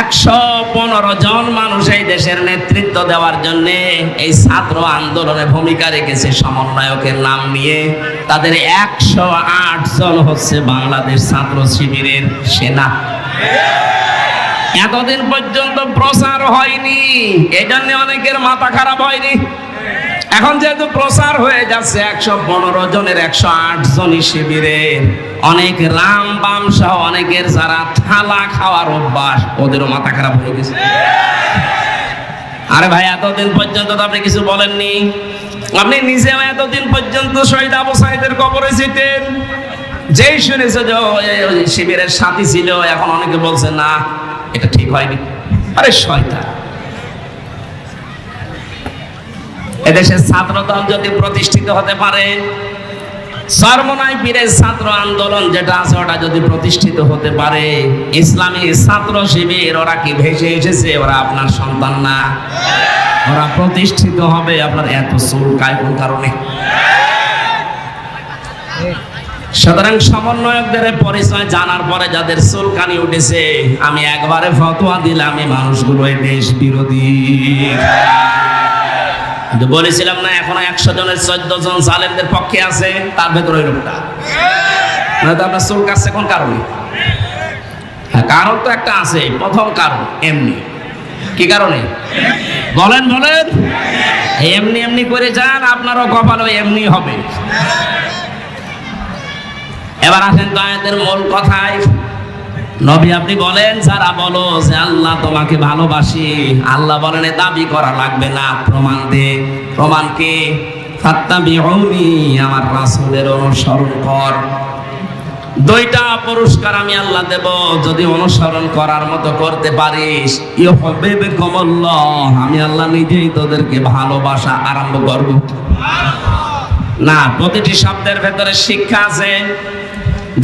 একশো পনেরো জন মানুষ এই দেশের নেতৃত্ব দেওয়ার জন্য এই ছাত্র আন্দোলনে ভূমিকা রেখেছে সমন্বয়কের নাম নিয়ে। তাদের একশো আট জন হচ্ছে বাংলাদেশ ছাত্র শিবিরের সেনা। এতদিন পর্যন্ত প্রচার হয়নি এই জন্য অনেকের মাথা খারাপ হয়নি। এখন যেহেতু প্রচার হয়ে যাচ্ছে, একশো পনেরো জনের একশো আট জনই শিবিরের অনেক রাম বাম সহ অনেকের যারা থালা খাওয়ার অভ্যাস, ওদেরও মাথা খারাপ হয়ে গেছে। আরে ভাই, এতদিন পর্যন্ত তো আপনি কিছু বলেননি। আপনি নিজেও এতদিন পর্যন্ত শহীদ আবু সাইদের কবরে যেতেন। যেই শুনেছে যে শিবিরের সাথী ছিল, এখন অনেকে বলছে, না, এটা ঠিক হয়নি। আরে শয়তান। এদেশের ছাত্র দল যদি প্রতিষ্ঠিত হতে পারে সর্বনয় পীরের ছাত্র আন্দোলন যেটা আছে ওটা যদি প্রতিষ্ঠিত হতে পারে, ইসলামী ছাত্র শিবির, ওরা কি ভেসে এসেছে? ওরা আপনার সন্তান না। ওরা প্রতিষ্ঠিত হবে আপনার এত চুল কায় কোন কারণে? সুতরাং সমন্বয়কদের পরিচয় জানার পরে যাদের চুলকানি উঠেছে, আমি একবারে ফতোয়া দিলাম, এই মানুষগুলো দেশ বিরোধী। কিন্তু বলেছিলাম না এখনও একশো জনের চোদ্দ জন জালেমদের পক্ষে আছে তার ভেতরে ওই নয়তো আপনার চুল কাটছে কোন কারণে? হ্যাঁ, কারণ তো একটা আছে প্রথম কারণ এমনি। কি কারণে? বলেন বলেন। এমনি এমনি করে যান আপনারও কপাল এমনি হবে। এবার আসেন তো আয়াতের মূল কথায়। নবী আপনি বলেন, যারা বলো যে আল্লাহ তোমাকে ভালোবাসি, আল্লাহ বলেন দাবি করা লাগবে না, প্রমাণ দে। প্রমাণ কে? আমার রাসূলের অনুসরণ কর। দুইটা পুরস্কার আমি আল্লাহ দেব, যদি অনুসরণ করার মতো করতে পারিস। আমি আল্লাহ নিজেই তোদেরকে ভালোবাসা আরম্ভ করব। না, প্রতিটি শব্দের ভেতরে শিক্ষা আছে।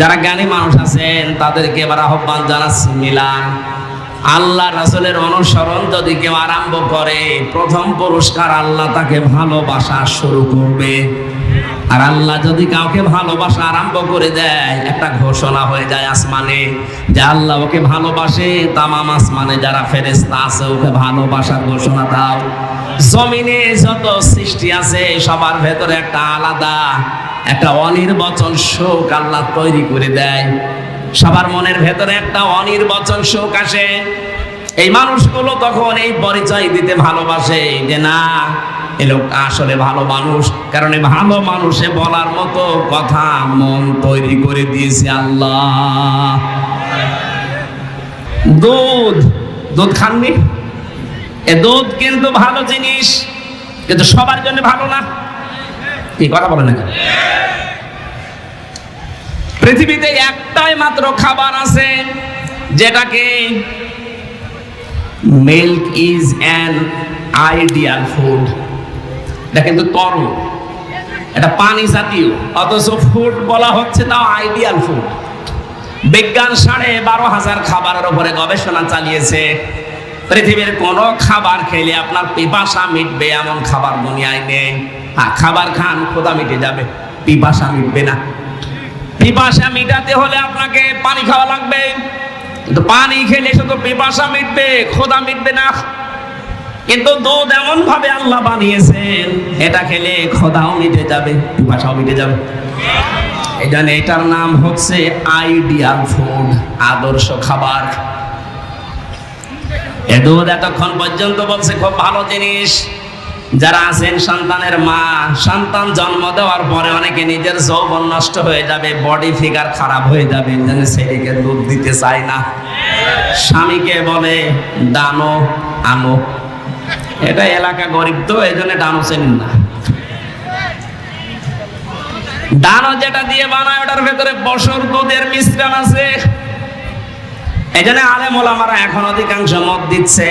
যারা জ্ঞানী মানুষ আছেন, তাদেরকে এবার আহ্বান জানাচ্ছি, মিলান। আল্লাহ রাসূলের অনুসরণ যদি কেউ আরম্ভ করে, প্রথম পুরস্কার আল্লাহ তাকে ভালোবাসা শুরু করবে। আর আল্লাহ যদি কাউকে ভালোবাসা আরম্ভ করে দেয়, একটা ঘোষণা হয়ে যায় আসমানে যে আল্লাহ ওকে ভালোবাসে, তামাম আসমানে যারা ফেরেস্তা আছে, ওকে ভালোবাসার ঘোষণা দাও। জমিনে যত সৃষ্টি আছে, সবার ভেতরে একটা আলাদা একটা অনির্বচন শোক আল্লাহ তৈরি করে দেয়। সবার মনের ভেতরে একটা অনির্বচন শোক আসে। এই মানুষগুলো তখন এই পরিচয় দিতে ভালোবাসে যে না, এ লোক আসলে ভালো মানুষ। কারণ এই ভালো মানুষে বলার মতো কথা মন তৈরি করে দিয়েছে আল্লাহ। দুধ দুধ খাননি? এ দুধ কিন্তু ভালো জিনিস, কিন্তু সবার জন্য ভালো না। কি কথা বলে না পৃথিবীতে একটাই মাত্র খাবার আছে, যেটাকে milk is an ideal food এটা কিন্তু তরল, এটা পানি জাতীয়, অথচ ফুড বলা হচ্ছে তাও আইডিয়াল ফুড বিজ্ঞান সাড়ে বারো হাজার খাবারের উপরে গবেষণা চালিয়েছে, পৃথিবীর কোনো খাবার খেলে আপনার পিপাসা মিটবে, এমন খাবার দুনিয়ায় নেই। খাবার খান, খোদা মিটে যাবে। পিপাসা মিটবে না। পিপাসা মিটাতে হলে আপনাকে পানি খাওয়া লাগবে। কিন্তু পানি খেলে শুধু পিপাসা মিটবে, খোদা মিটবে না। কিন্তু দুধ এমন ভাবে আল্লাহ বানিয়েছেন, এটা খেলে খোদাও মিটে যাবে, পিপাসাও মিটে যাবে। জন্য এটার নাম হচ্ছে আইডিয়াল ফুড, আদর্শ খাবার। এ দুধ এতক্ষণ পর্যন্ত বলছে, খুব ভালো জিনিস। যারা আছেন সন্তানের মা, সন্তান জন্ম দেওয়ার পরে অনেকে নিজের যৌবন নষ্ট হয়ে যাবে বডি ফিগার খারাপ হয়ে যাবে, যেন ছেলেকে দুধ দিতে চায় না। স্বামীকে বলে, দানো, আনো। এটা এলাকা গরিব তো এই জন্য ডানো চেনেন না। ডানো যেটা দিয়ে বানায়, ওটার ভেতরে বসর দুধের মিশ্রণ আছে। এই জন্য আলেম ওলামারা এখন অধিকাংশ মত দিচ্ছে।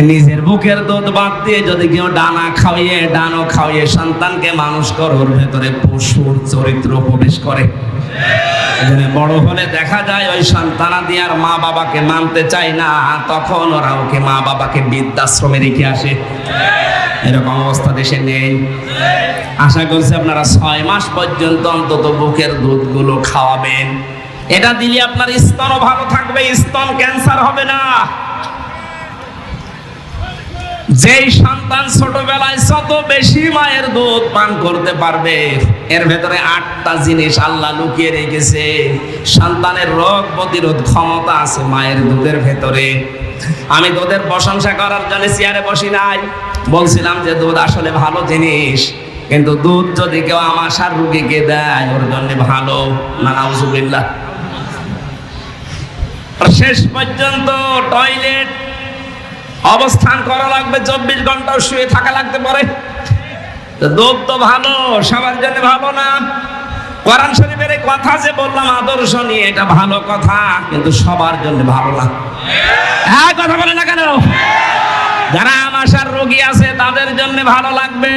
নিজের বুকের দুধ বাদ দিয়ে যদি কেউ ডানা খাওয়িয়ে ডানো খাওয়িয়ে সন্তানকে মানুষ করে ওর ভেতরে পশুর চরিত্র প্রবেশ করে। বড় হলে দেখা যায় ওই সন্তানাদি আর মা বাবাকে মানতে চায় না, তখন ওরা ওকে মা বাবাকে বৃদ্ধাশ্রমে রেখে আসে। এরকম অবস্থা দেশে নেই। আশা করছি আপনারা ছয় মাস পর্যন্ত অন্তত বুকের দুধগুলো খাওয়াবেন। এটা দিলে আপনার স্তনও ভালো থাকবে, স্তন ক্যান্সার হবে না। যেই সন্তান ছোটবেলায় যত বেশি মায়ের দুধ পান করতে পারবে, এর ভেতরে আটটা জিনিস আল্লাহ লুকিয়ে রেখেছে। সন্তানের রোগ প্রতিরোধ ক্ষমতা আছে মায়ের দুধের ভেতরে। আমি দুধের প্রশংসা করার জন্য চেয়ারে বসি নাই। বলছিলাম যে দুধ আসলে ভালো জিনিস, কিন্তু দুধ যদি কেউ আমাশার রুগীকে দেয়, ওর জন্য ভালো। নাউজুবিল্লাহ। শেষ পর্যন্ত টয়লেট অবস্থান করা লাগবে, চব্বিশ ঘণ্টা শুয়ে থাকা লাগতে পারে। দুধ তো ভালো, সবার জন্য ভালো না। কোরআন শরীফের কথা যে বললাম, আদর্শ নিয়ে, এটা ভালো কথা, কিন্তু সবার জন্য ভালো না। হ্যাঁ কথা বলে না কেন? যারা আমাশার রোগী আছে, তাদের জন্য ভালো লাগবে।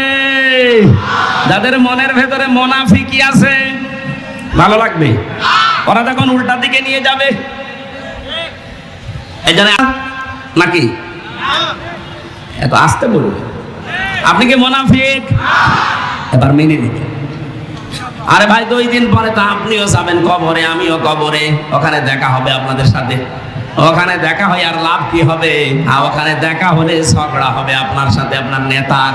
যাদের মনের ভেতরে মোনাফিকি আছে, ভালো লাগবে। ওরা তখন উল্টা দিকে নিয়ে যাবে, এই জন্য নাকি এত আসতে বলবে। আপনি কি মোনাফিক? এবার মেনে নিতে। আরে ভাই, দুই দিন পরে তো আপনিও যাবেন কবরে, আমিও কবরে। ওখানে দেখা হবে আপনাদের সাথে। ওখানে দেখা হয় আর লাভ কি হবে? আর ওখানে দেখা হলে ঝগড়া হবে আপনার সাথে, আপনার নেতার।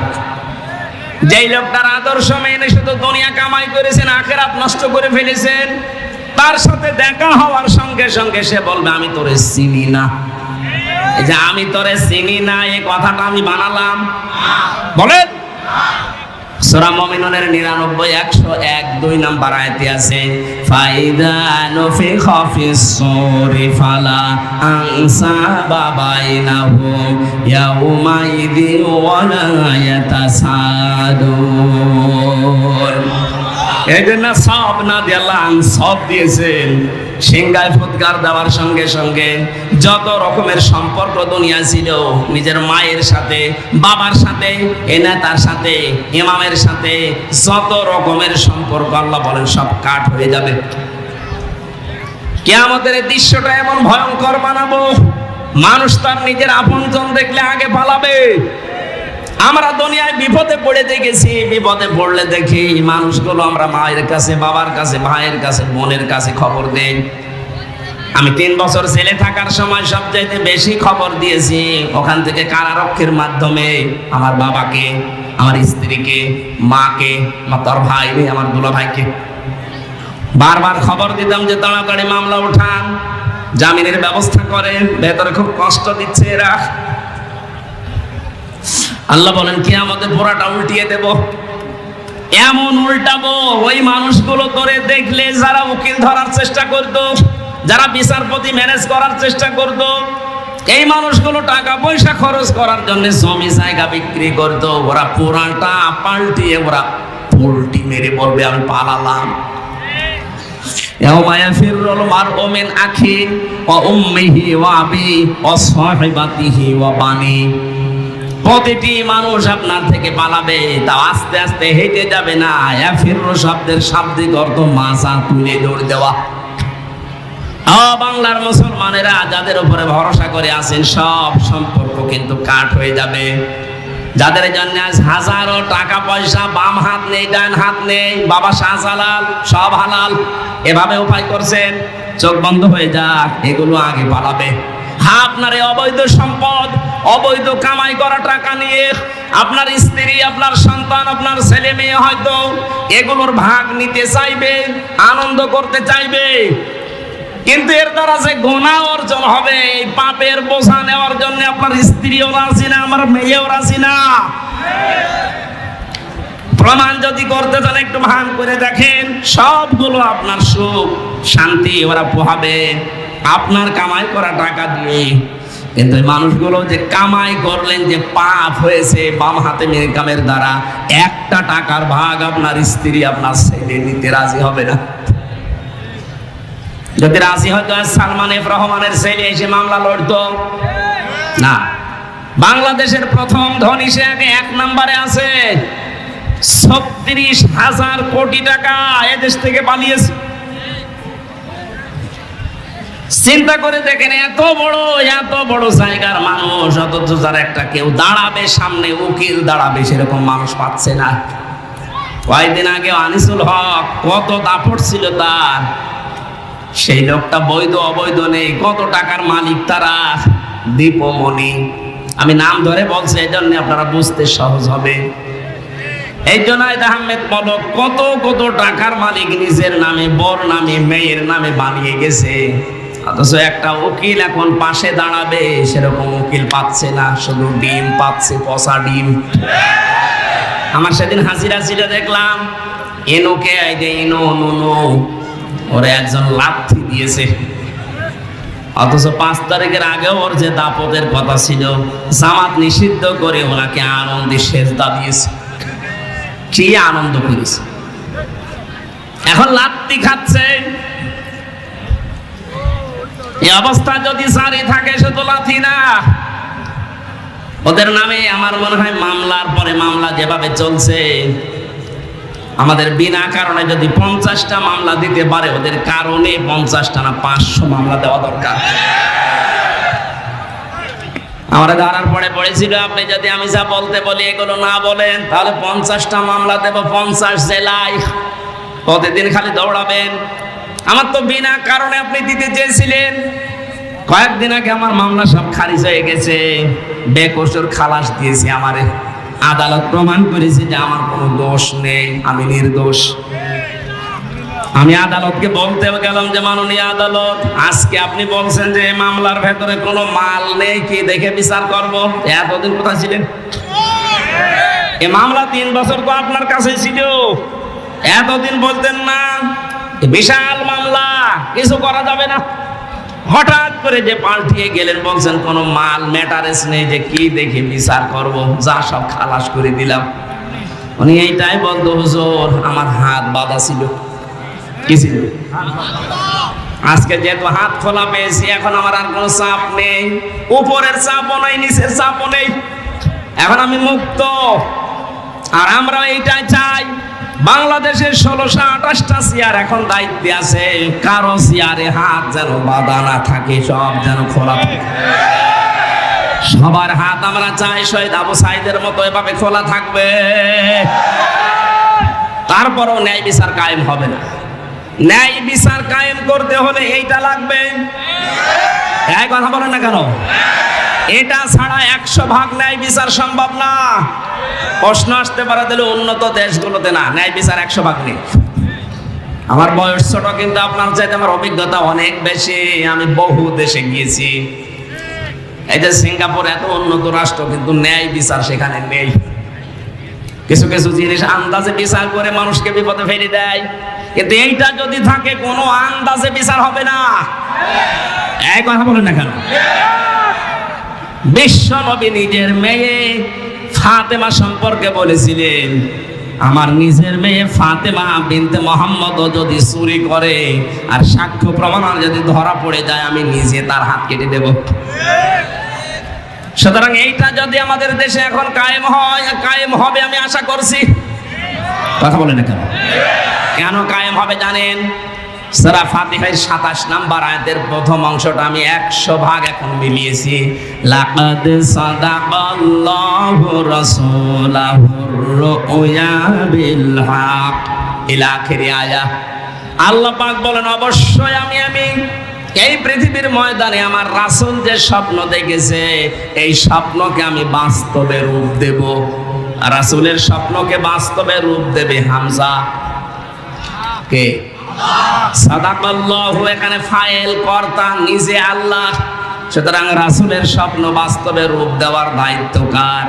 যেই লোকটার আদর্শ মেনে শুধু দুনিয়া কামাই করেছেন, আখেরাত নষ্ট করে ফেলেছেন, তার সাথে দেখা হওয়ার সঙ্গে সঙ্গে সে বলবে, আমি তোরে চিনি না। যে আমি তোরে চিনি না এই কথাটা আমি বানালাম। বলেন। সূরা মুমিনুনের 99 101 দুই নাম্বার আয়াতে আছে ফাইদা নুফিখা ফিস সূরি ফালা আনসাবা বাইনাহুম ইয়াউমা ইযি ওয়ালা ইয়াতাসাদুন। এই জন্য সব না দিয়ে আল্লাহ সব দিয়েছেন। সিংগায় ফুৎকার দেওয়ার সঙ্গে সঙ্গে যত রকমের সম্পর্ক দুনিয়া ছিল, নিজের মায়ের সাথে, বাবার সাথে, এ নেতার সাথে, ইমামের সাথে, যত রকমের সম্পর্ক আল্লাহ বলেন সব কাট হয়ে যাবে। কেয়ামতের এই দৃশ্যটা এমন ভয়ঙ্কর বানাবো মানুষ তার নিজের আপনজন দেখলে আগে পালাবে। আমরা দুনিয়ায় বিপদে পড়ে দেখেছি, বিপদে পড়লে দেখি মানুষগুলো আমরা মায়ের কাছে, বাবার কাছে, ভাইয়ের কাছে, বোনের কাছে খবর দেই। আমি তিন বছর ছেলে থাকার সময় সবচাইতে বেশি খবর দিয়েছি, ওখান থেকে কারারক্ষের মাধ্যমে আমার বাবাকে, আমার স্ত্রীকে, মাকে, আমার তোর ভাই আমার দুলা ভাইকে বারবার খবর দিতাম যে তাড়াতাড়ি মামলা উঠান, জামিনের ব্যবস্থা করেন ভেতরে খুব কষ্ট দিচ্ছে এরা। আল্লাহ বলেন কি আমাদের পোড়াটা উল্টিয়ে দেব এমন উল্টাবো ওই মানুষগুলো করে দেখলে যারা উকিল ধরার চেষ্টা করত যারা বিচারপতি ম্যানেজ করার চেষ্টা করত এই মানুষগুলো টাকা পয়সা খরচ করার জন্য জমি জায়গা বিক্রি করত ওরা পুরানটা পাল্টিয়ে ওরা পোল্টি মেরে বলবে আমি পালালাম يوم يفر المرء من أخيه وأمه وأبيه وصاحبته وبنيه প্রতিটি মানুষ আপনার থেকে পালাবে, তা আস্তে আস্তে হেঁটে যাবে না। ফিরল শব্দের শাব্দিক অর্থ মাছা তুলে দৌড় দেওয়া। বাংলার মুসলমানেরা যাদের উপরে ভরসা করে আছেন, সব সম্পর্ক কিন্তু কাট হয়ে যাবে। যাদের জন্য হাজারো টাকা পয়সা বাম হাত নেই, ডান হাত নেই, বাবা শাহজালাল, সব হালাল, এভাবে উপায় করছেন, চোখ বন্ধ হয়ে যাক, এগুলো আগে পালাবে। আপনার এই অবৈধ সম্পদ, অবৈধ কামাই করা টাকা নিয়ে আপনার স্ত্রী, আপনার সন্তান, আপনার ছেলে মেয়ে হয়তো এগুলোর ভাগ নিতে চাইবে, আনন্দ করতে চাইবে। কিন্তু এর দ্বারা যে গোনা অর্জন হবে, এই পাপের বোঝা নেওয়ার জন্য আপনার স্ত্রীও রাজি না, আমার মেয়েও রাজি না। প্রমাণ যদি করতে চান, একটু ভান করে দেখেন, সবগুলো আপনার সুখ, শান্তি ওরা পোহাবে। আপনার কামাই করা টাকা দিয়ে। কিন্তু মানুষগুলো যে কামাই করলেন, যে পাপ হয়েছে বাম হাতে মেকামের দ্বারা, একটা টাকার ভাগ আপনার স্ত্রী, আপনার ছেলে নিতে রাজি হবে না। যদি রাজি হয়তো সালমান এফ রহমানের ছেলে এসে মামলা লড়তো। না। বাংলাদেশের প্রথম ধনী সে আগে এক নম্বরে আছে। ছত্রিশ হাজার কোটি টাকা এদেশ থেকে পালিয়েছে। চিন্তা করে দেখেন এত বড় এত বড় জায়গার মানুষ, অথচ যার একটা কেউ দাঁড়াবে সামনে, উকিল দাঁড়াবে, সেরকম মানুষ পাচ্ছে না। কয়েকদিন আগে আনিসুল হক কত দাপট ছিল তার। সেই লোকটা বৈধ, অবৈধ নেই, কত টাকার মালিক তারা, দীপমণি। আমি নাম ধরে বলছি, এই জন্য আপনারা বুঝতে সহজ হবে। এই জনায়দ আহমেদ পলক কত কত টাকার মালিক নিজের নামে, বর নামে, মেয়ের নামে বানিয়ে গেছে। অথচ একটা উকিল এখন পাশে দাঁড়াবে, সেরকম উকিল পাচ্ছে না, শুধু ডিম পাচ্ছে, পচা ডিম। আমার সেদিন হাজিরা ছিল, দেখলাম, এনোকে আইদে ইনো নুনো ওরে একজন লাথি দিয়েছে। অথচ পাঁচ তারিখের আগেও ওর যে দাপটের কথা ছিল, জামাত নিষিদ্ধ করে ওনাকে আনন্দে সেজদা দিয়েছে। কি আনন্দ করেছে। এখন লাত্তি খাচ্ছে। এই অবস্থা যদি সারি থাকে তো লাথি না। ওদের নামে আমার মনে হয় মামলার পরে মামলা যেভাবে চলছে, আমাদের বিনা কারণে যদি পঞ্চাশটা মামলা দিতে পারে, ওদের কারণে পঞ্চাশটা না পাঁচশো মামলা দেওয়া দরকার। আমরা ধরার পরে পড়েছিল আপনি যদি আমি যা বলতে বলি, এগুলো না বলেন, তাহলে পঞ্চাশটা মামলা দেব পঞ্চাশ জেলায়। প্রতিদিন খালি দৌড়াবেন। আমার তো বিনা কারণে আপনি দিতে চেয়েছিলেন। কয়েকদিন আগে আমার মামলা সব খারিজ হয়ে গেছে। বেকসুর খালাস দিয়েছি আমারে। আদালত প্রমাণ করেছে যে আমার কোনো দোষ নেই। আমি নির্দোষ। আমি আদালতকে বলতে গেলাম যে মাননীয় আদালত, আজকে আপনি বলছেন যে মামলার ভেতরে কোনো মাল নেই, কি দেখে বিচার করব? এতদিন কোথায় ছিলেন? এ মামলা তিন বছর তো আপনার কাছে ছিল। এতদিন বলতেন না বিশাল মামলা, কিছু করা যাবে না। হঠাৎ করে যে পাল্টিয়ে গেলেন, বলছেন, কোনো মাল ম্যাটারেস নেই যে কি দেখে বিচার করব? যা সব খালাস করে দিলাম। উনি এইটাই বলতো, হুজুর, আমার হাত বাঁধা ছিল। কি ছিল? আজকে যেহেতু হাত খোলা পেয়েছি, এখন আমার আর কোনো চাপ নেই। উপরের চাপও নেই, নিচের চাপও নেই। এখন আমি মুক্ত। আর আমরা এইটাই চাই। বাংলাদেশের ষোলোশো আঠাশটা চেয়ার এখন দায়িত্বে আছে। কারও চেয়ারে হাত যেন বাঁধা না থাকে, সব যেন খোলা থাকে। সবার হাত আমরা চাই শহীদ আবু সাইদের মতো এভাবে খোলা থাকবে। তারপরও ন্যায় বিচার কায়েম হবে না। ন্যায় বিচার কায়েম করতে হলে এইটা লাগবে। এই কথা বলেন না কেন? এটা ছাড়া একশো ভাগ ন্যায় বিচার সম্ভব না। প্রশ্ন আসতে পারে, তাহলে উন্নত দেশগুলোতে না, ন্যায় বিচার একশো ভাগ নেই। আমার বয়স ছোট, কিন্তু আপনার চাইতে আমার অভিজ্ঞতা অনেক বেশি। আমি বহু দেশে গিয়েছি। এই যে সিঙ্গাপুর এত উন্নত রাষ্ট্র, কিন্তু ন্যায় বিচার সেখানে নেই। কিছু কিছু জিনিস আন্দাজে বিচার করে মানুষকে বিপদে ফেলে দেয়। কিন্তু এইটা যদি থাকে, কোনো আন্দাজে বিচার হবে না। এই কথা বলেন না কেন? বিশ্ব নবী নিজের মেয়ে ফাতেমা সম্পর্কে বলেছিলেন, আমার নিজের মেয়ে ফাতেমা বিনতে মোহাম্মদ যদি চুরি করে আর সাক্ষ্য প্রমাণ যদি ধরা পড়ে যায়, আমি নিজে তার হাত কেটে দেব। সুতরাং এইটা যদি আমাদের দেশে এখন কায়েম হয় কায়েম হবে আমি আশা করছি। কথা বলেন কেন? কেন কায়েম হবে জানেন? সারা ফাতিহার সাতাশ নাম্বার আয়াতের প্রথম অংশটা আমি একশো ভাগ এখন মিলিয়েছি। লাকাদ সাদাকাল্লাহু রাসূলাহুর রুয়া বিল হক আয়া আল্লাহ পাক বলেন, অবশ্যই আমি আমি এই পৃথিবীর ময়দানে আমার রাসূল যে স্বপ্ন দেখেছে, এই স্বপ্নকে আমি বাস্তবে রূপ দেব। রাসূলের স্বপ্নকে বাস্তবে রূপ দেবে হামজা। কে? সাদাকাল্লাহু, এখানে ফাইল কর্তা নিজে আল্লাহ। সুতরাং রাসূলের স্বপ্ন বাস্তবে রূপ দেওয়ার দায়িত্ব কার?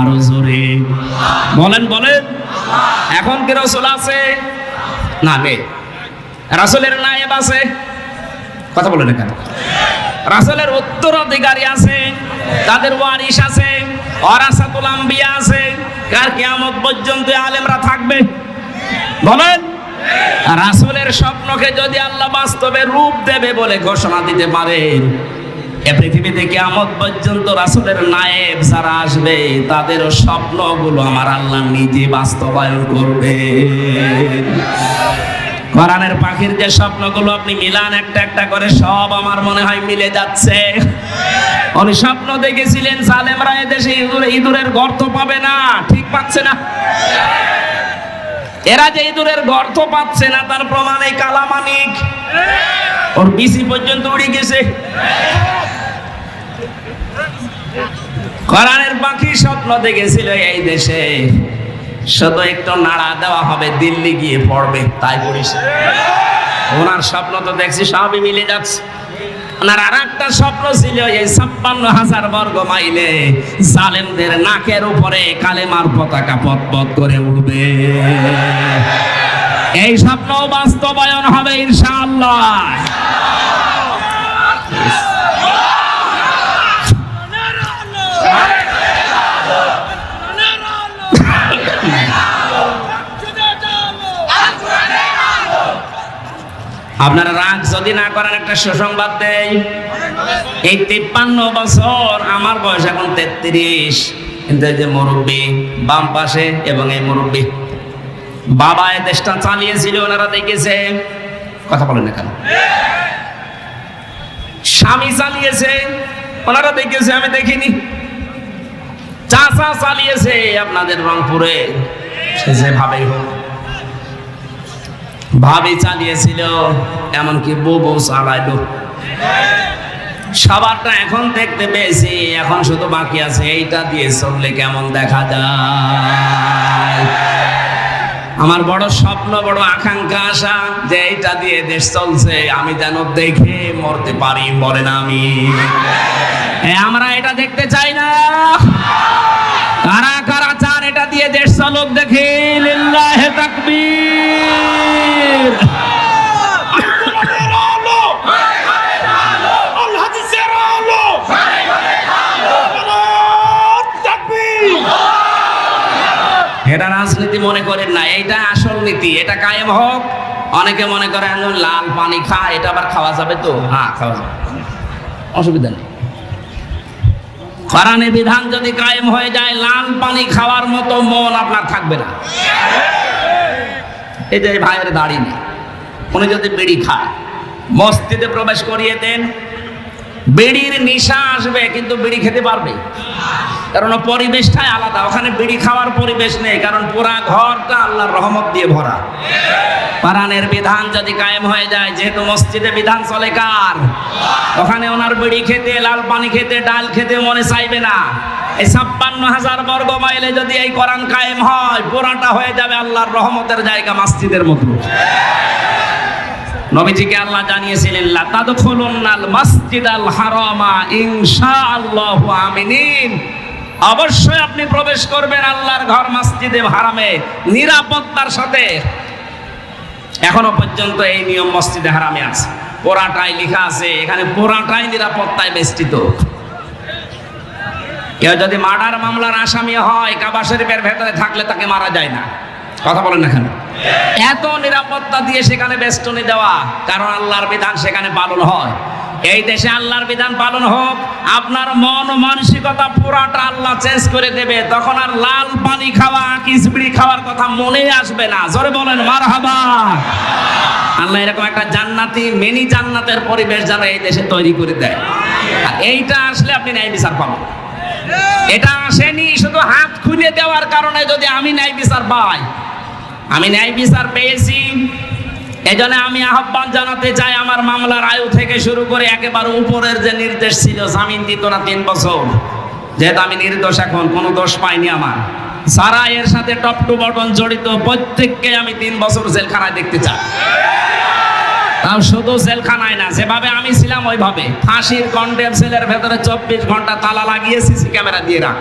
আরও জোরে। বলেন বলেন। এখন কি রাসূল আছে? না রাসূলের নায়েব আছে? কথা বলেন কেন রাসূলের উত্তরাধিকারী আছে, তাদের ওয়ারিশ আছে, ওয়ারাসাতুল আম্বিয়া আছে। কার কিয়ামত পর্যন্ত আলেমরা থাকবে? বলেন। রাসূলের স্বপ্নকে যদি আল্লাহ বাস্তবে রূপ দেবে বলে ঘোষণা দিতে পারেন, এ পৃথিবীতে কিয়ামত পর্যন্ত রাসূলের নায়েব যারা আসবে, তাদের স্বপ্নগুলো আমার আল্লাহ নিজে বাস্তবায়ন করবে। কোরআনের পাখির যে স্বপ্নগুলো আপনি মিলান একটা একটা করে, সব আমার মনে হয় মিলে যাচ্ছে। উনি স্বপ্ন দেখেছিলেন সালেমরা এদেশে ইঁদুর ইঁদুরের গর্ত পাবে না, ঠিক পাচ্ছে না। এরা যে ইঁদুরের গর্ত পাচ্ছে না তার প্রমাণ এই কালামানিক। ওর বিসি পর্যন্ত উড়ে গেছে। কোরআনের পাখি স্বপ্ন দেখেছিল এই দেশে। শুধু একটু নাড়া দেওয়া হবে দিল্লি গিয়ে পড়বে তাই পড়িস ওনার স্বপ্ন তো দেখছি সবই মিলে যাচ্ছে। ওনার আর একটা স্বপ্ন ছিল এই ছাপ্পান্ন হাজার বর্গ মাইলে জালেমদের নাকের উপরে কালেমার পতাকা পথ পথ করে উঠবে। এই স্বপ্ন বাস্তবায়ন হবে ইনশাআল্লাহ। আপনারা রাগ যদি না করেন একটা সুসংবাদ দেই। এই তিপ্পান্ন বছর আমার বয়স এখন তেত্রিশ। কিন্তু এই যে মুরব্বী বাম পাশে এবং এই মুরব্বী বাবা এই দেশটা চালিয়েছিল, ওনারা দেখেছে। কথা বলেন না কেন? স্বামী চালিয়েছে, ওনারা দেখেছে, আমি দেখিনি। চাচা চালিয়েছে আপনাদের রংপুরে। সে যেভাবেই হোক। ভাবি চালিয়েছিল, এমনকি বউ বউ চালাইলো সবারটা এখন দেখতে পেয়েছি, এখন শুধু বাকি আছে, এইটা দিয়ে চললে কেমন দেখা যায়? আমার বড় স্বপ্ন, বড় আকাঙ্ক্ষা, আশা যে এইটা দিয়ে দেশ চলছে, আমি যেন দেখে মরতে পারি, মরে না আমি। আমরা এটা দেখতে চাই না। কারা কারা চান এটা দিয়ে দেশ চালক দেখে, লিল্লাহে তাকবীর এটা রাজনীতি মনে করেন না, এইটা আসল নীতি, এটা কায়েম হোক। অনেকে মনে করেন যে লাল পানি খা এটা আবার খাওয়া যাবে তো? হ্যাঁ খাওয়া যাবে অসুবিধা নেই। কোরআনে বিধান যদি কায়েম হয়ে যায়, লাল পানি খাওয়ার মতো মন আপনার থাকবে না। এই যে ভাইয়ের দাড়ি নেই উনি যদি বিড়ি খায়, মসজিদে প্রবেশ করিয়ে দেন বিড়ির নিশা আসবে, কিন্তু বিড়ি খেতে পারবে। কারণ পরিবেশটাই আলাদা। ওখানে বিড়ি খাওয়ার পরিবেশ নেই, কারণ পুরা ঘরটা আল্লাহর রহমত দিয়ে ভরা। পারানের বিধান যদি কায়েম হয়ে যায়, যেহেতু মসজিদে বিধান চলে কার? ওখানে ওনার বিড়ি খেতে, লাল পানি খেতে, ডাল খেতে মনে চাইবে না। এই ছাপ্পান্ন হাজার বর্গ মাইলে যদি এই কোরআন কায়েম হয়, পুরাটা হয়ে যাবে আল্লাহর রহমতের জায়গা মসজিদের মতো নবীজিকে আল্লাহ জানিয়েছিলেন লা তাদখুলুন্নাল মাসজিদাল হারামা ইনশাআল্লাহু আমিনিন। অবশ্যই আপনি প্রবেশ করবেন আল্লাহর ঘর মসজিদে হারামে, নিরাপত্তার সাথে। এখনও পর্যন্ত এই নিয়ম মসজিদে হারামে আছে। পোড়াটাই লেখা আছে, এখানে পোড়াটাই নিরাপত্তায় বেষ্টিত। কেউ যদি মার্ডার মামলার আসামি হয় কাবা শরীফের ভেতরে থাকলে তাকে মারা যায় না। কথা বলেন না কেন? এত নিরাপত্তা দিয়ে সেখানে বেষ্টনী দেওয়া, কারণ আল্লাহর বিধান সেখানে পালন হয়। এই দেশে আল্লাহর বিধান পালন হোক, আপনার মন মানসিকতা পুরাটা আল্লাহ চেঞ্জ করে দেবে। তখন আর লাল পানি খাওয়া কিসবিড়ি খাওয়ার কথা মনে আসবে না। জোরে বলেন মার হাবা আল্লাহ এরকম একটা জান্নাতি, মিনি জান্নাতের পরিবেশ যেন এই দেশে তৈরি করে দেয়। আর এইটা আসলে আপনি ন্যায় বিচার পাবেন। এটা আসেনি, শুধু হাত খুলে দেওয়ার কারণে যদি আমি ন্যায় বিচার পাই। আমি ন্যায় বিচার পেয়েছি। এজন্য আমি আহ্বান জানাতে চাই আমার মামলার আয়ু থেকে শুরু করে একেবারে উপরের যে নির্দেশ ছিল, জামিন দিত না তিন বছর। যেহেতু আমি নির্দোষ এখন, কোনো দোষ পাইনি আমার। সারা এর সাথে টপ টু বটন জড়িত প্রত্যেককে আমি তিন বছর জেলখানায় দেখতে চাই। তাও শুধু জেলখানায় না, যেভাবে আমি ছিলাম ওইভাবে। ফাঁসির কন্টেম সেলের ভেতরে চব্বিশ ঘণ্টা তালা লাগিয়ে সিসি ক্যামেরা দিয়ে রাখ।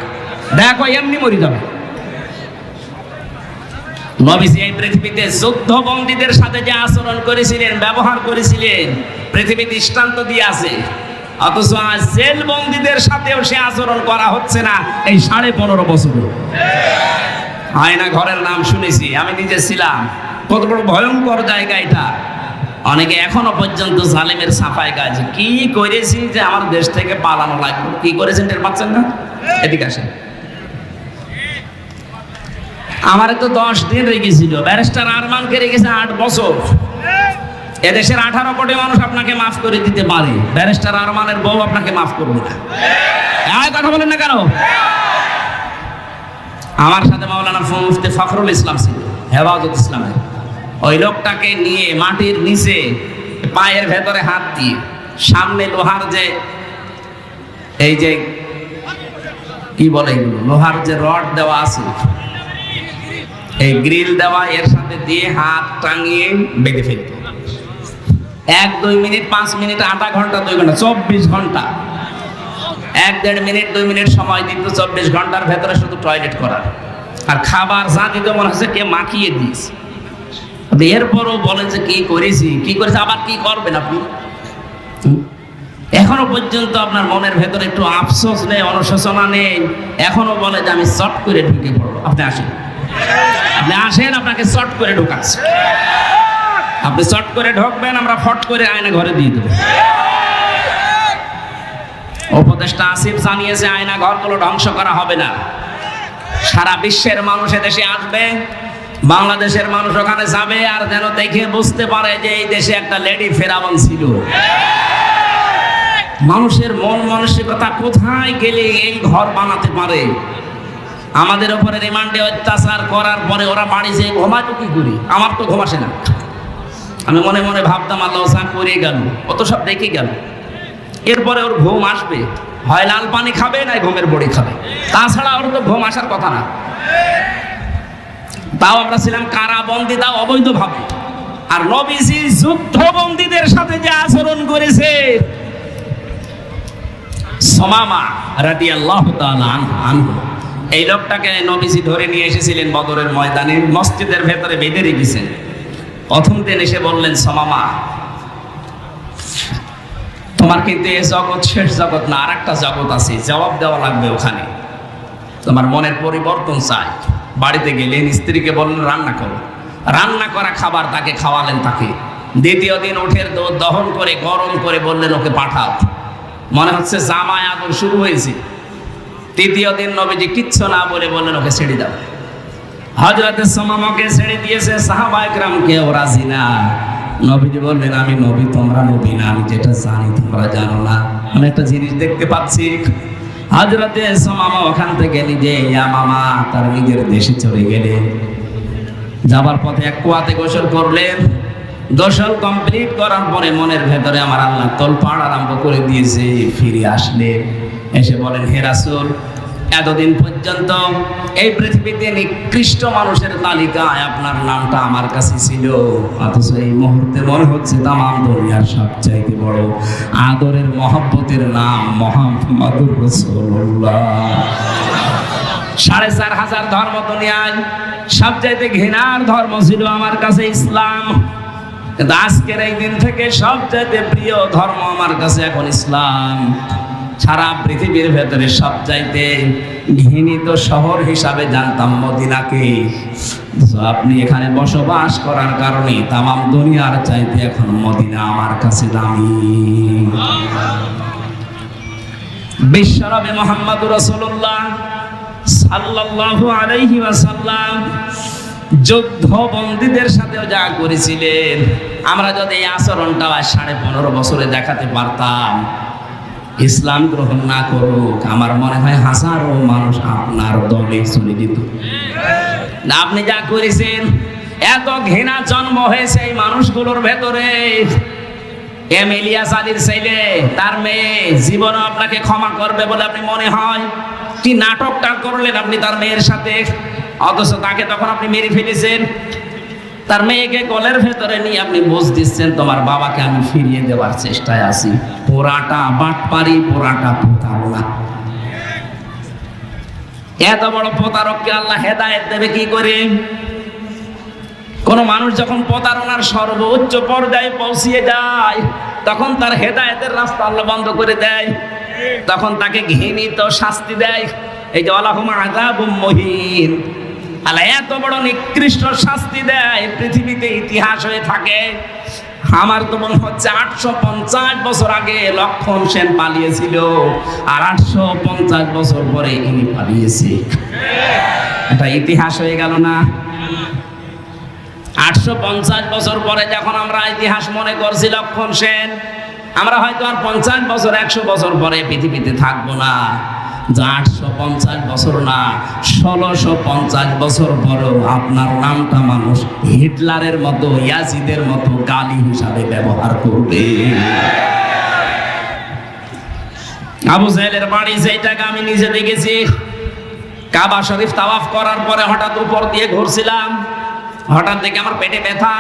দেখো, এমনি মরি যাবে। নবীজি এই পৃথিবীতে যুদ্ধ বন্দীদের সাথে যে আচরণ করেছিলেন, ব্যবহার করেছিলেন পৃথিবী দৃষ্টান্ত দিয়ে আছে। অথচ আজ জেল বন্দীদের সাথেও সে আচরণ করা হচ্ছে না এই সাড়ে পনেরো বছর। আয়না ঘরের নাম শুনেছি, আমি নিজে ছিলাম। কত বড় ভয়ঙ্কর জায়গা এটা। অনেকে এখনও পর্যন্ত জালেমের সাফাই কাজ। কি করেছি যে আমার দেশ থেকে পালানো লাগবে? কি করেছেন টের পাচ্ছেন না? এদিকে আসেন। আমার তো দশ দিন রেগেছিল। ব্যারিস্টার আরমানকে রেগেছে আট বছর। এদেশের আঠারো কোটি মানুষ আপনাকে মাফ করে দিতে পারে। ব্যারিস্টার আরমানের বউ আপনাকে মাফ করবে না। কথা বলেন না কেন? আমার সাথে মাওলানা মুফতি ফখরুল ইসলাম ছিল, হেফাজত ইসলামের। ওই লোকটাকে নিয়ে মাটির নিচে পায়ের ভেতরে হাত দিয়ে সামনে লোহার যে, এই যে, কি বলে লোহার যে রড দেওয়া আছে এই গ্রিল দেওয়া, এর সাথে দিয়ে হাত টাঙিয়ে বেঁধে এক, দুই মিনিট, পাঁচ মিনিট, আধা ঘণ্টা, দুই ঘণ্টা, চব্বিশ ঘণ্টা। এক, দেড় মিনিট, দুই মিনিট সময় দিত, চব্বিশ ঘণ্টার ভেতরে শুধু টয়লেট করার। আর খাবার যা মনে হচ্ছে কে মাখিয়ে দিস এরপরও বলেন যে কি করেছি কি করেছি, আবার কি করবেন আপনি? এখনও পর্যন্ত আপনার মনের ভেতরে একটু আফসোস নেই, অনুশোচনা নেই। এখনও বলে যে আমি চট করে ঢুকে পড়ব। আপনি আসেন। আসেন, আপনাকে চট করে ঢুকাচ্ছে আপনি চট করে ঢুকবেন, আমরা ফট করে আয়না ঘরে দিয়ে দেবো। উপদেষ্টা আসিফ জানিয়েছে, আয়না ঘরগুলো ধ্বংস করা হবে না। সারা বিশ্বের মানুষ দেশে আসবে, বাংলাদেশের মানুষ ওখানে যাবে, আর যেন দেখে বুঝতে পারে যে এই দেশে একটা লেডি ফেরাবন ছিল। মানুষের মন মানসিকতা কোথায় গেলে এই ঘর বানাতে পারে? আমাদের উপরে রিমান্ডে অত্যাচার করার পরে ওরা বাড়ি যেয়ে ঘুমাতো কি করি? আমার তো ঘুমাসে না। আমি মনে মনে ভাবতাম, আল্লাহ যা করে গেল। ও তো সব দেখে গেল। এরপরে ওর ঘুম আসবে। হয় লাল পানি খাবে না ঘুমের বড়ি খাবে। তাছাড়া ওর তো ঘুম আসার কথা না। তাও আমরা ছিলাম কারাবন্দি, তাও অবৈধ ভাবে আর নবীজি যুদ্ধবন্দীদের সাথে যে আচরণ করেছে, সমামা রাদি আল্লাহ আনহু। এই লোকটাকে নবীজি ধরে নিয়ে এসেছিলেন বদরের ময়দানে, মসজিদের ভেতরে বেঁধে রেখেছেন। প্রথম দিন এসে বললেন, সমামা, তোমার কিন্তু এ জগৎ শেষ জগৎ না আর একটা জগৎ আছে, জবাব দেওয়া লাগবে ওখানে। তোমার মনের পরিবর্তন চাই। বাড়িতে গেলেন, স্ত্রীকে বললেন, রান্না করো। রান্না করা খাবার তাকে খাওয়ালেন তাকে। দ্বিতীয় দিন উঠের দহন করে, গরম করে বললেন, ওকে পাঠাও। মনে হচ্ছে জামায় আদর শুরু হয়েছে। তৃতীয় দিন নবীজি কিচ্ছু না বলে বললেন, ওকে ছেড়ে দাও। হজরতে সমামকে ছেড়ে দিয়েছে সাহাবাইকরাম কেউ রাজি না। নবীজি বললেন, আমি নবী, তোমরা নবী না, আমি যেটা জানি তোমরা জানো না। আমি একটা জিনিস দেখতে পাচ্ছি। হজরতে সমামা ওখান থেকে নিজে মামা, তার নিজের দেশে চলে গেলেন। যাবার পথে এক কুয়াতে গোসল করলেন। গোসল কমপ্লিট করার পরে মনের ভেতরে আমার আল্লাহ তোলপাড় আরম্ভ করে দিয়েছে, ফিরে আসলে এসে বলেন, হে রাসূল, এতদিন পর্যন্ত এই পৃথিবীতে নিকৃষ্ট মানুষের তালিকায় আপনার নামটা আমার কাছে ছিল। অথচ এই মুহূর্তে মনে হচ্ছে তামাম দুনিয়ার সবচাইতে বড় আদরের মহব্বতের নাম মোহাম্মদুর রাসূলুল্লাহ। সাড়ে চার হাজার ধর্ম দুনিয়ায় সবচাইতে ঘৃণার ধর্ম ছিল আমার কাছে ইসলাম। আজকের এই দিন থেকে সবচাইতে প্রিয় ধর্ম আমার কাছে এখন ইসলাম। সারা পৃথিবীর ভেতরে সব সবচাইতে ঘৃণিত শহর হিসাবে জানতাম মদিনাকে। আপনি এখানে বসবাস করার কারণে তামাম দুনিয়ার চাইতে এখন মদিনা আমার কাছে দামি। বিশ্বনবী মোহাম্মদ রসুল্লাহ সাল্লাল্লাহু আলাইহি ওয়াসাল্লাম যুদ্ধ বন্দীদের সাথেও যা করেছিলেন, আমরা যদি এই আচরণটা সাড়ে পনেরো বছরে দেখাতে পারতাম ইসলাম গ্রহণ না করুক, আমার মনে হয় হাজারো মানুষ আপনার দলে চলে যেত। আপনি যা করেছেন, এত ঘৃণা জন্ম হয়েছে এই মানুষগুলোর ভেতরে। এম ইলিয়াস আলীর ছেলে, তার মেয়ে জীবনও আপনাকে ক্ষমা করবে বলে আপনি মনে হয়? কি নাটকটা করলেন আপনি তার মেয়ের সাথে? অথচ তাকে তখন আপনি মেরে ফেলেছেন। তার মেয়েকে কলের ভেতরে নিয়ে আপনি বুঝ দিচ্ছেন, তোমার বাবাকে আমি ফিরিয়ে দেওয়ার চেষ্টায় আছি। পোড়াটা বাটপারি, পোড়াটা প্রতারণা এত বড় প্রতারককে আল্লাহ হেদায়েত দেবে কি করে? কোন মানুষ যখন প্রতারণার সর্বোচ্চ পর্যায়ে পৌঁছিয়ে যায়, তখন তার হেদায়েতের রাস্তা আল্লাহ বন্ধ করে দেয়। তখন তাকে ঘৃণিত শাস্তি দেয়। এই যে আল্লাহুম আযাবুম মহিন। আল্লাহ এত বড় নিকৃষ্ট শাস্তি দেয় পৃথিবীতে ইতিহাস হয়ে থাকে। আমার তো মনে হচ্ছে আটশো পঞ্চাশ বছর আগে লক্ষণ সেন পালিয়েছিল আর আটশো পঞ্চাশ বছর পরে ইনি পালিয়েছে। এটা ইতিহাস হয়ে গেল না? আটশো পঞ্চাশ বছর পরে যখন আমরা ইতিহাস মনে করছি লক্ষণ সেন, আমরা হয়তো আর পঞ্চাশ বছর, একশো বছর পরে পৃথিবীতে থাকব না। যে আটশো পঞ্চাশ বছর না, ষোলোশো পঞ্চাশ বছর পরও আপনার নামটা মানুষ হিটলারের মতো, ইয়াজিদের মতো গালি হিসাবে ব্যবহার করবে। আবু জাহেলের বাড়ি যেটাকে আমি নিজে দেখেছি, কাবা শরীফ তাওয়াফ করার পরে হঠাৎ উপর দিয়ে ঘুরছিলাম। হঠাৎ দেখে আমার পেটে ব্যথা।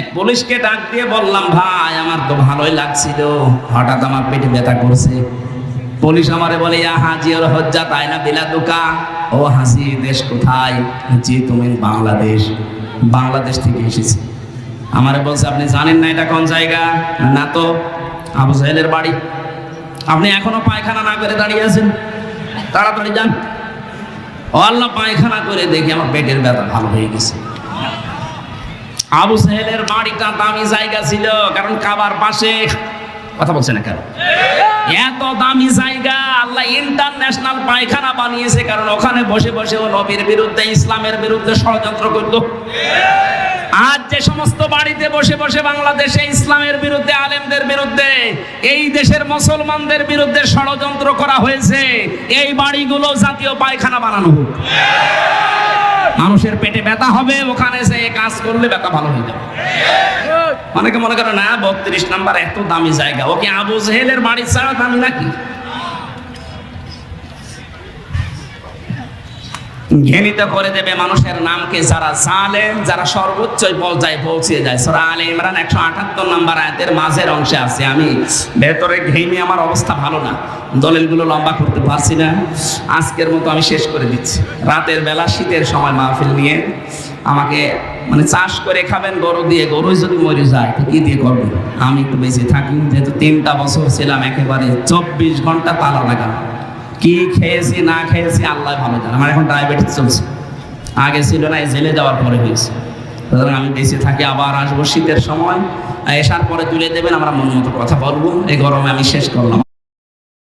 এক পুলিশকে ডাক দিয়ে বললাম, ভাই, আমার তো ভালোই লাগছিল। হঠাৎ আমার পেটে ব্যথা করছে। পুলিশ আমারে বলে, ইয়া হাজি ওর হজ্জা, তাই না বিলা দোকা ও হাসি দেশ কোথায়? জি, তুমি বাংলাদেশ বাংলাদেশ থেকে এসেছি। আমারে বলছে, আপনি জানেন না এটা কোন জায়গা? না তো, আবু জাহেলের বাড়ি। আপনি এখনও পায়খানা না করে দাঁড়িয়ে আছেন? তাড়াতাড়ি যান। ও আল্লাহ, পায়খানা করে দেখি, আমার পেটের ব্যথা ভালো হয়ে গেছে। আবু সাহেলের বাড়িটা দামি জায়গা ছিল, কারণ কাবার পাশে, কথা বলছে না কেন? এত দামি জায়গা, আল্লাহ ইন্টারন্যাশনাল পায়খানা বানিয়েছে, কারণ ওখানে বসে বসে ও নবীর বিরুদ্ধে, ইসলামের বিরুদ্ধে ষড়যন্ত্র করতো আজ যে সমস্ত বাড়িতে বসে বসে বাংলাদেশে ইসলামের বিরুদ্ধে, আলেমদের বিরুদ্ধে, এই দেশের মুসলমানদের বিরুদ্ধে ষড়যন্ত্র করা হয়েছে, এই বাড়িগুলো জাতীয় পায়খানা বানানো হোক। মানুষের পেটে ব্যথা হবে, ওখানে যে কাজ করলে ব্যথা ভালো হয়ে যাবে। অনেকে মনে করে, না, বত্রিশ নাম্বার এত দামি জায়গা। ওকে আবু জেহেলের বাড়ি ছাড়া দামি নাকি? ঘেনিত করে দেবে মানুষের নামকে যারা জালেম, যারা সর্বোচ্চ পর্যায়ে পৌঁছে যায়। সরা আলে ইমরান একশো আটাত্তর নাম্বার আয়াতের মাঝের অংশে আছে, আমি ভেতরে ঘেমে আমার অবস্থা ভালো না, দলিলগুলো লম্বা করতে পারছি না। আজকের মতো আমি শেষ করে দিচ্ছি। রাতের বেলা শীতের সময় মাহফিল নিয়ে আমাকে মানে চাষ করে খাবেন, গরু দিয়ে, গরু যদি মরে যায়, তো কি দিয়ে করবেন আমি একটু বেঁচে থাকি, যেহেতু তিনটা বছর ছিলাম একেবারে চব্বিশ ঘণ্টা তালা লাগানো কি খেয়েছি, না খেয়েছি, আল্লাহ ভালো জানে। আমার এখন ডায়াবেটিস চলছে। আগে ছিল না জেলে যাওয়ার পরে হয়েছে। সুতরাং আমি বেঁচে থাকি, আবার আসব শীতের সময়। এসার পরে তুলে দেবেন, আমরা মন মতো কথা বলব। এই গরমে আমি শেষ করলাম।